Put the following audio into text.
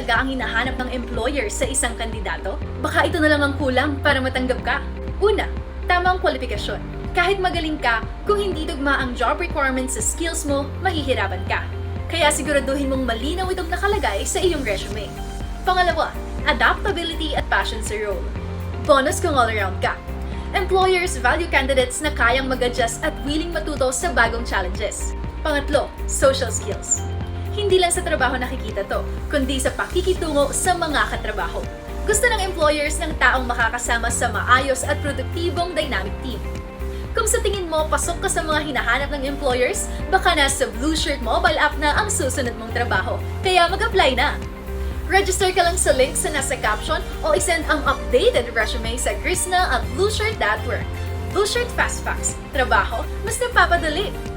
talaga ang hinahanap ng employer sa isang kandidato? Baka ito na lang ang kulang para matanggap ka. Una, tamang kwalifikasyon. Kahit magaling ka, kung hindi tugma ang job requirements sa skills mo, mahihirapan ka. Kaya siguraduhin mong malinaw itong nakalagay sa iyong resume. Pangalawa, adaptability at passion sa role. Bonus kung all-around ka. Employers value candidates na kayang mag-adjust at willing matuto sa bagong challenges. Pangatlo, social skills. Hindi lang sa trabaho nakikita to, kundi sa pakikitungo sa mga katrabaho. Gusto ng employers ng taong makakasama sa maayos at produktibong dynamic team. Kung sa tingin mo pasok ka sa mga hinahanap ng employers, baka nasa Blue Shirt mobile app na ang susunod mong trabaho. Kaya mag-apply na! Register ka lang sa link sa nasa caption o isend ang updated resume sa krishna at blueshirt.work. Blue Fast Facts. Trabaho, mas napapadali.